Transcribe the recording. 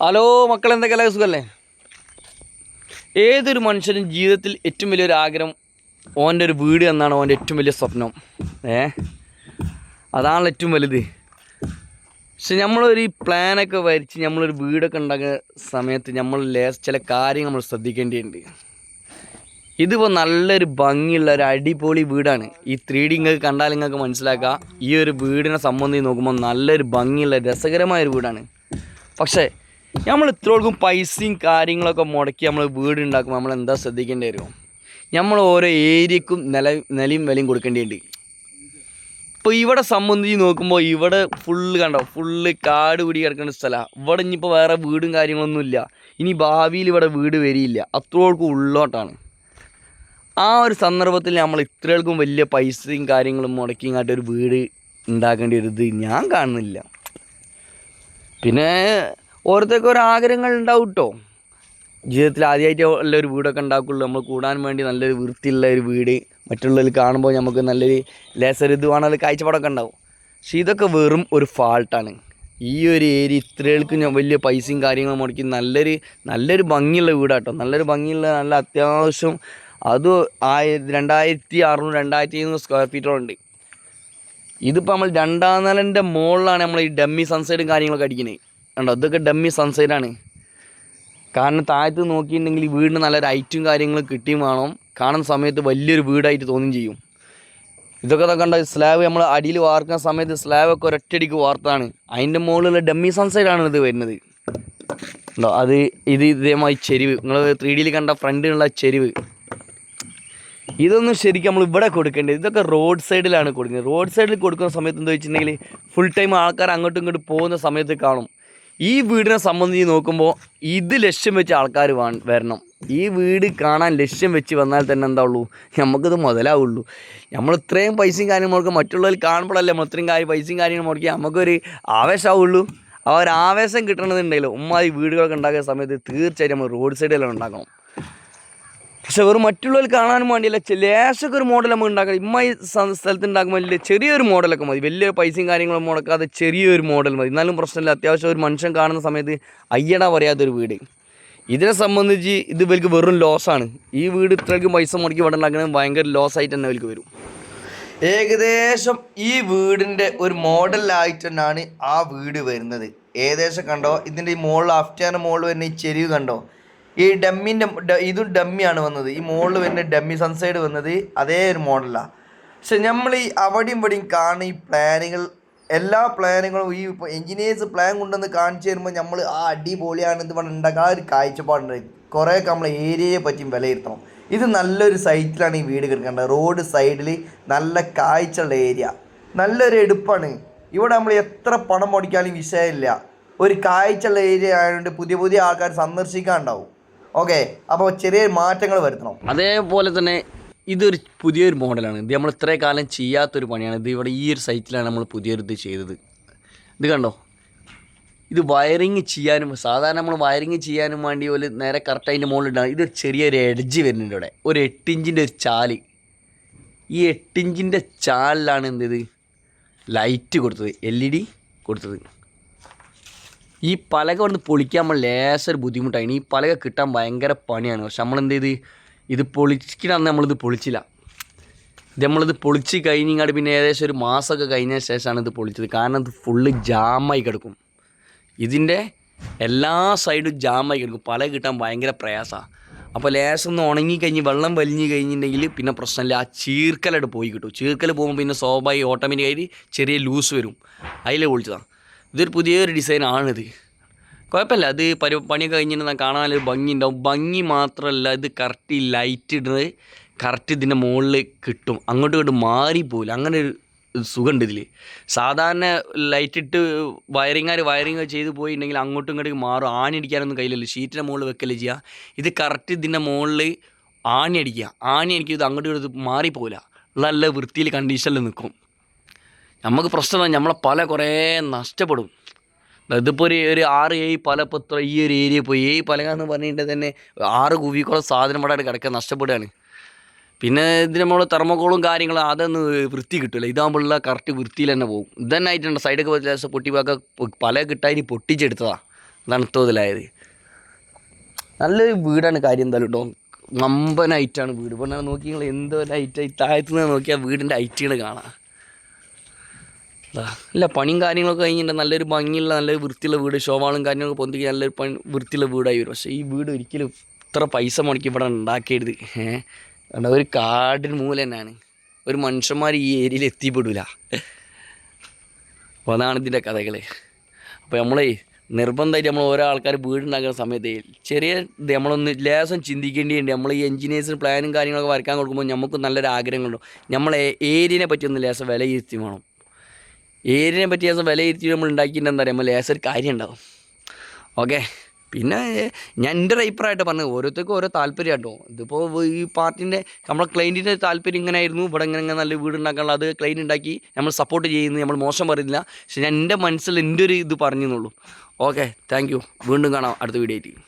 Hello മക്കൾ എന്തൊക്കെയല്ലേ സുഖല്ലേ? ഏതൊരു മനുഷ്യനും ജീവിതത്തിൽ ഏറ്റവും വലിയൊരു ആഗ്രഹം ഓന്റെ ഒരു വീട് എന്നാണ് ഓന്റെ ഏറ്റവും വലിയ സ്വപ്നം. ഏ? അതാണല്ലോ ഏറ്റവും വലുത്. പക്ഷെ നമ്മളൊരു പ്ലാനൊക്കെ വരച്ച് നമ്മളൊരു വീടൊക്കെ ഉണ്ടാക്കുന്ന സമയത്ത് നമ്മൾ ചില കാര്യങ്ങൾ നമ്മൾ ശ്രദ്ധിക്കേണ്ടിയുണ്ട് ഇതിപ്പോൾ നല്ലൊരു ഭംഗിയുള്ള ഒരു അടിപൊളി വീടാണ്. ഈ ത്രീ ഡി നിങ്ങൾക്ക് കണ്ടാൽ നിങ്ങൾക്ക് മനസ്സിലാക്കുക ഈ ഒരു വീടിനെ സംബന്ധിച്ച് നോക്കുമ്പോൾ നല്ലൊരു ഭംഗിയുള്ള രസകരമായ ഒരു വീടാണ്. പക്ഷേ നമ്മൾ ഇത്രയോൾക്കും പൈസയും കാര്യങ്ങളൊക്കെ മുടക്കി നമ്മൾ വീട് ഉണ്ടാക്കുമ്പോൾ നമ്മൾ എന്താ ശ്രദ്ധിക്കേണ്ടി വരും? നമ്മൾ ഓരോ ഏരിയക്കും നില നിലയും വിലയും കൊടുക്കേണ്ടിയുണ്ട് ഇപ്പോൾ ഇവിടെ സംബന്ധിച്ച് നോക്കുമ്പോൾ ഇവിടെ ഫുള്ള് കണ്ടോ? ഫുള്ള് കാട് പിടി കിടക്കുന്ന സ്ഥലമാണ് ഇവിടെ ഇനിയിപ്പോൾ വേറെ വീടും കാര്യങ്ങളൊന്നും ഇല്ല. ഇനി ഭാവിയിൽ ഇവിടെ വീട് വരിയില്ല അത്രയോൾക്കും ഉള്ളോട്ടാണ്. ആ ഒരു സന്ദർഭത്തിൽ നമ്മൾ ഇത്രയോൾക്കും വലിയ പൈസയും കാര്യങ്ങളും മുടക്കി ഒരു വീട് ഉണ്ടാക്കേണ്ടി ഒരു ഇത് ഞാൻ കാണുന്നില്ല. പിന്നെ ഓരോരുത്തർക്ക് ഓരോ ആഗ്രഹങ്ങൾ ഉണ്ടാവും കേട്ടോ ജീവിതത്തിൽ ആദ്യമായിട്ട് ഉള്ള ഒരു വീടൊക്കെ ഉണ്ടാക്കുള്ളൂ. നമ്മൾ കൂടാൻ വേണ്ടി നല്ലൊരു വൃത്തിയുള്ള ഒരു വീട് മറ്റുള്ളവർ കാണുമ്പോൾ നമുക്ക് നല്ലൊരു ലേസർ ഇത് വേണമെങ്കിൽ കാഴ്ചപ്പാടൊക്കെ ഉണ്ടാവും. പക്ഷേ ഇതൊക്കെ വെറും ഒരു ഫാൾട്ടാണ് ഈ ഒരു ഏരിയ ഇത്രകൾക്ക് വലിയ പൈസയും കാര്യങ്ങളും മുടക്കി നല്ലൊരു നല്ലൊരു ഭംഗിയുള്ള വീടാട്ടോ. നല്ലൊരു ഭംഗിയുള്ള നല്ല അത്യാവശ്യം അത് ആയി രണ്ടായിരത്തി അറുന്നൂറ് രണ്ടായിരത്തി ഇരുന്നൂറ് സ്ക്വയർ ഫീറ്റോളുണ്ട് ഇതിപ്പോൾ നമ്മൾ രണ്ടാം നിലന്റെ മുകളിലാണ് നമ്മൾ ഈ ഡമ്മി സൺസൈഡും കാര്യങ്ങളൊക്കെ അടിക്കുന്നത് കണ്ടോ ഇതൊക്കെ ഡമ്മി സൺസൈഡാണ് കാരണം താഴത്ത് നോക്കിയിട്ടുണ്ടെങ്കിൽ ഈ വീടിന് നല്ല ലൈറ്റും കാര്യങ്ങളും കിട്ടിയും വേണം. കാണുന്ന സമയത്ത് വലിയൊരു വീടായിട്ട് തോന്നുകയും ചെയ്യും. ഇതൊക്കെ കണ്ടോ സ്ലാബ് നമ്മൾ അടിയിൽ വാർക്കുന്ന സമയത്ത് സ്ലാബൊക്കെ ഒരൊറ്റടിക്ക് വാർത്താണ്. അതിന്റെ മുകളിലുള്ള ഡമ്മി സൺസൈഡാണ് ഇത് വരുന്നത്. ഉണ്ടോ അത് ഇത് ഇതേമായി ചെരിവ്. നിങ്ങൾ ത്രീ ഡിയിൽ കണ്ട ഫ്രണ്ടിനുള്ള ചെരിവ്. ഇതൊന്നും ശരിക്കും നമ്മൾ ഇവിടെ കൊടുക്കേണ്ടത് ഇതൊക്കെ റോഡ് സൈഡിലാണ് കൊടുക്കുന്നത്. റോഡ് സൈഡിൽ കൊടുക്കുന്ന സമയത്ത് എന്താ വെച്ചിട്ടുണ്ടെങ്കിൽ ഫുൾ ടൈം ആൾക്കാർ അങ്ങോട്ടും ഇങ്ങോട്ടും പോകുന്ന സമയത്ത് കാണും. ഈ വീടിനെ സംബന്ധിച്ച് നോക്കുമ്പോൾ ഇത് ലക്ഷ്യം വെച്ച് ആൾക്കാർ വരണം. ഈ വീട് കാണാൻ ലക്ഷ്യം വെച്ച് വന്നാൽ തന്നെ എന്താ ഉള്ളൂ? നമുക്കിത് മുതലാവുള്ളൂ. നമ്മൾ ഇത്രയും പൈസയും കാര്യങ്ങളും മുടക്കുക മറ്റുള്ളവർ കാണുമ്പോഴല്ലേ നമ്മൾ ഇത്രയും കാര്യം പൈസയും കാര്യങ്ങളും മുടക്കി നമുക്കൊരു ആവേശമാവുള്ളൂ ആ ഒരു ആവേശം കിട്ടണമെന്നുണ്ടെങ്കിലും ഉമ്മാതി വീടുകളൊക്കെ ഉണ്ടാക്കുന്ന സമയത്ത് തീർച്ചയായിട്ടും നമ്മൾ റോഡ് സൈഡിലാണ് ഉണ്ടാക്കണം. പക്ഷെ വെറും മറ്റുള്ളവർ കാണാൻ വേണ്ടിയല്ല ലേശമൊക്കെ ഒരു മോഡൽ നമ്മൾ ഉണ്ടാക്കണം ഇമ്മ ഈ സ്ഥലത്ത് ഉണ്ടാക്കുമ്പോൾ വലിയ ചെറിയൊരു മോഡലൊക്കെ മതി. വലിയ പൈസയും കാര്യങ്ങളും മുടക്കാതെ ചെറിയൊരു മോഡൽ മതി. എന്നാലും പ്രശ്നമില്ല. അത്യാവശ്യം ഒരു മനുഷ്യൻ കാണുന്ന സമയത്ത് അയ്യട പറയാത്തൊരു വീട്. ഇതിനെ സംബന്ധിച്ച് ഇത് ഇവർക്ക് വെറും ലോസാണ് ഈ വീട് ഇത്രയ്ക്ക് പൈസ മുടക്കി ഇവിടെ ഉണ്ടാക്കുന്നത് ഭയങ്കര ലോസ് ആയിട്ട് തന്നെ ഇവർക്ക് വരും. ഏകദേശം ഈ വീടിന്റെ ഒരു മോഡലായിട്ട് തന്നെയാണ് ആ വീട് വരുന്നത്. ഏകദേശം കണ്ടോ? ഇതിന്റെ ഈ മുകളിൽ അഫ്റ്റാന്റെ മുകളിൽ വരുന്ന ഈ ചെരിവ് കണ്ടോ? ഈ ഡമ്മിന്റെ ഇതും ഡമ്മിയാണ് വന്നത്. ഈ മുകളിൽ വരുന്ന ഡമ്മി സൺസൈഡ് വന്നത് അതേ ഒരു മോഡലാണ് പക്ഷെ നമ്മൾ ഈ അവിടെയും ഇവിടെയും കാണുന്ന ഈ പ്ലാനുകൾ എല്ലാ പ്ലാനുകളും ഈ ഇപ്പോൾ എഞ്ചിനീയേഴ്സ് പ്ലാൻ കൊണ്ടുവന്ന് കാണിച്ചു തരുമ്പോൾ നമ്മൾ ആ അടിപൊളിയാണ് ഇത് ഇവിടെ ഉണ്ടാക്കുക ഒരു കാഴ്ചപ്പാടുണ്ട്. കുറേയൊക്കെ നമ്മൾ ഏരിയയെ പറ്റിയും വിലയിരുത്തണം. ഇത് നല്ലൊരു സൈറ്റിലാണ് ഈ വീട് കിടക്കേണ്ടത്. റോഡ് സൈഡിൽ നല്ല കാഴ്ചയുള്ള ഏരിയ. നല്ലൊരു എടുപ്പാണ്. ഇവിടെ നമ്മൾ എത്ര പണം മുടിക്കാനും വിഷയമില്ല. ഒരു കാഴ്ചയുള്ള ഏരിയ ആയതുകൊണ്ട് പുതിയ പുതിയ ആൾക്കാർ സന്ദർശിക്കാനുണ്ടാവും. ഓക്കെ അപ്പോൾ ചെറിയ മാറ്റങ്ങൾ വരുത്തണം. അതേപോലെ തന്നെ ഇതൊരു പുതിയൊരു മോഡലാണ്. ഇത് നമ്മൾ ഇത്രയും കാലം ചെയ്യാത്തൊരു പണിയാണ്. ഇത് ഇവിടെ ഈ ഒരു സൈറ്റിലാണ് നമ്മൾ പുതിയൊരു ഇത് ചെയ്തത്. ഇത് കണ്ടോ? ഇത് വയറിങ് ചെയ്യാനും സാധാരണ നമ്മൾ വയറിങ് ചെയ്യാനും വേണ്ടി ഒരു നേരെ കറക്റ്റ് അതിന്റെ മുകളിൽ ഇടാം. ഇതൊരു ചെറിയൊരു എഡ്ജ് വരുന്നുണ്ട് ഇവിടെ. ഒരു എട്ടിഞ്ചിന്റെ ഒരു ചാൽ. ഈ എട്ടിഞ്ചിന്റെ ചാലിലാണ് എന്ത് ലൈറ്റ് കൊടുത്തത്. എൽ ഇ ഡി കൊടുത്തത്. ഈ പലക വന്ന് പൊളിക്കാൻ നമ്മൾ ലേശം ബുദ്ധിമുട്ടാണ് ഈ പലക കിട്ടാൻ ഭയങ്കര പണിയാണ്. പക്ഷെ നമ്മളെന്ത് ചെയ്ത് ഇത് പൊളിക്കണമെന്ന് നമ്മളിത് പൊളിച്ചില്ല. ഇത് നമ്മളിത് പൊളിച്ച് കഴിഞ്ഞിങ്ങാട് പിന്നെ ഏകദേശം ഒരു മാസമൊക്കെ കഴിഞ്ഞ ശേഷമാണ് ഇത് പൊളിച്ചത്. കാരണം ഇത് ഫുള്ള് ജാമായി കിടക്കും. ഇതിന്റെ എല്ലാ സൈഡും ജാമായി കിടക്കും. പല കിട്ടാൻ ഭയങ്കര പ്രയാസമാണ് അപ്പോൾ ലേശം ഒന്ന് ഉണങ്ങി കഴിഞ്ഞ് വെള്ളം വലിഞ്ഞ് കഴിഞ്ഞിട്ടുണ്ടെങ്കിൽ പിന്നെ പ്രശ്നമില്ല. ആ ചീർക്കലായിട്ട് പോയി കിട്ടും. ചീർക്കൽ പോകുമ്പോൾ പിന്നെ സ്വാഭാവിക ഓട്ടോമാറ്റിക്കായിട്ട് ചെറിയ ലൂസ് വരും. അതിൽ പൊളിച്ചതാണ് ഇതൊരു പുതിയൊരു ഡിസൈനാണിത്. കുഴപ്പമില്ല അത് പരി പണിയൊക്കെ കഴിഞ്ഞിട്ട് കാണാനൊരു ഭംഗി ഉണ്ടാവും ഭംഗി മാത്രമല്ല ഇത് കറക്റ്റ് ലൈറ്റ് ഇടുന്നത് കറക്റ്റ് ഇതിന്റെ മുകളിൽ കിട്ടും. അങ്ങോട്ടും ഇങ്ങോട്ടും മാറിപ്പോവില്ല അങ്ങനെ ഒരു സുഖമുണ്ട് ഇതിൽ സാധാരണ ലൈറ്റ് ഇട്ട് വയറിങ്ങാർ വയറിങ് ചെയ്ത് പോയിട്ടുണ്ടെങ്കിൽ അങ്ങോട്ടും ഇങ്ങോട്ടും മാറും. ആണി അടിക്കാനൊന്നും കയ്യിലല്ലോ ഷീറ്റിന്റെ മുകളിൽ വെക്കല്ലേ ചെയ്യുക. ഇത് കറക്റ്റ് ഇതിന്റെ മുകളിൽ ആണി അടിക്കുക. ആണി അടിക്കുക ഇത് അങ്ങോട്ടും ഇങ്ങോട്ട് മാറിപ്പോവില്ല നല്ല വൃത്തിയിൽ കണ്ടീഷനിൽ നിൽക്കും. നമുക്ക് പ്രശ്നം നമ്മളെ പല കുറേ നഷ്ടപ്പെടും. ഇതിപ്പോൾ ഒരു ഒരു ആറ് ഏഴ് പല പത്ര ഈ ഒരു ഏരിയ പോയി. ഏഴ് പലക എന്ന് പറഞ്ഞിട്ട് തന്നെ ആറ് കുവിക്കോളം സാധനം ഇവിടെ കിടക്കാൻ നഷ്ടപ്പെടുകയാണ്. പിന്നെ ഇതിന് നമ്മൾ തെർമോക്കോളും കാര്യങ്ങളും അതൊന്നും വൃത്തി കിട്ടില്ല ഇതാകുമ്പോഴുള്ള കറക്റ്റ് വൃത്തിയിൽ തന്നെ പോകും. ഇതന്നെ ആയിട്ടുണ്ട്. സൈഡൊക്കെ ലേശം പൊട്ടി പാക്ക പല കിട്ടാതിന് പൊട്ടിച്ചെടുത്തതാണ് അതാണ് തോതിലായത് നല്ലൊരു വീടാണ് കാര്യം എന്തായാലും കേട്ടോ നമ്പൻ ഹൈറ്റാണ് വീട്. ഇപ്പോൾ നോക്കി നിങ്ങൾ എന്തോ ഐറ്റ് താഴത്തുനിന്ന് നോക്കിയാൽ വീടിന്റെ ഹൈറ്റുകൾ കാണാം. ദാ, ഇല്ല പണിയും കാര്യങ്ങളൊക്കെ കഴിഞ്ഞിട്ട് നല്ലൊരു ഭംഗിയുള്ള നല്ലൊരു വൃത്തിയുള്ള വീട് ഷോവാളും കാര്യങ്ങളൊക്കെ പൊന്തിക്ക് നല്ലൊരു പണി വൃത്തിയുള്ള വീടായി വരും. പക്ഷേ ഈ വീട് ഒരിക്കലും ഇത്ര പൈസ മുടക്കി ഇവിടെ ഉണ്ടാക്കരുത്. ഏഹ് കാരണം ഒരു കാടിന് മൂല തന്നെയാണ്. ഒരു മനുഷ്യന്മാർ ഈ ഏരിയയിൽ എത്തിപ്പെടില്ല അപ്പോൾ അതാണ് ഇതിന്റെ കഥകൾ അപ്പോൾ നമ്മളെ നിർബന്ധമായിട്ട് നമ്മൾ ഓരോ ആൾക്കാർ വീടുണ്ടാക്കുന്ന സമയത്ത് ചെറിയ നമ്മളൊന്ന് ലേസം ചിന്തിക്കേണ്ടിയുണ്ട് നമ്മൾ ഈ എഞ്ചിനീയേഴ്സിന് പ്ലാനും കാര്യങ്ങളൊക്കെ വരയ്ക്കാൻ കൊടുക്കുമ്പോൾ നമുക്ക് നല്ലൊരു ആഗ്രഹങ്ങളുണ്ടോ. നമ്മളെ ഏരിയനെ പറ്റി ഒന്ന് ലേസം വിലയിരുത്തി വേണം. ഏരിയനെ പറ്റി ലേസം വിലയിരുത്തി നമ്മൾ ഉണ്ടാക്കിയിട്ട് എന്താ പറയുക നമ്മൾ ലേസം ഒരു കാര്യം ഉണ്ടാവും ഓക്കെ പിന്നെ ഞാൻ എന്റെ ഒരു അഭിപ്രായമായിട്ട് പറഞ്ഞത് ഓരോരുത്തർക്കും ഓരോ താല്പര്യം കേട്ടോ ഇതിപ്പോൾ ഈ പാർട്ടിന്റെ നമ്മളെ ക്ലൈന്റിന്റെ താല്പര്യം ഇങ്ങനെ ആയിരുന്നു ഇവിടെ ഇങ്ങനെ ഇങ്ങനെ നല്ല വീട് ഉണ്ടാക്കാനുള്ള അത് ക്ലൈന്റ് ഉണ്ടാക്കി നമ്മൾ സപ്പോർട്ട് ചെയ്യുന്നു നമ്മൾ മോശം പറയുന്നില്ല. പക്ഷെ ഞാൻ എന്റെ മനസ്സിൽ എന്റെ ഒരു ഇത് പറഞ്ഞെന്നുള്ളൂ. ഓക്കെ താങ്ക് യു വീണ്ടും കാണാം അടുത്ത വീഡിയോ ആയിട്ട്.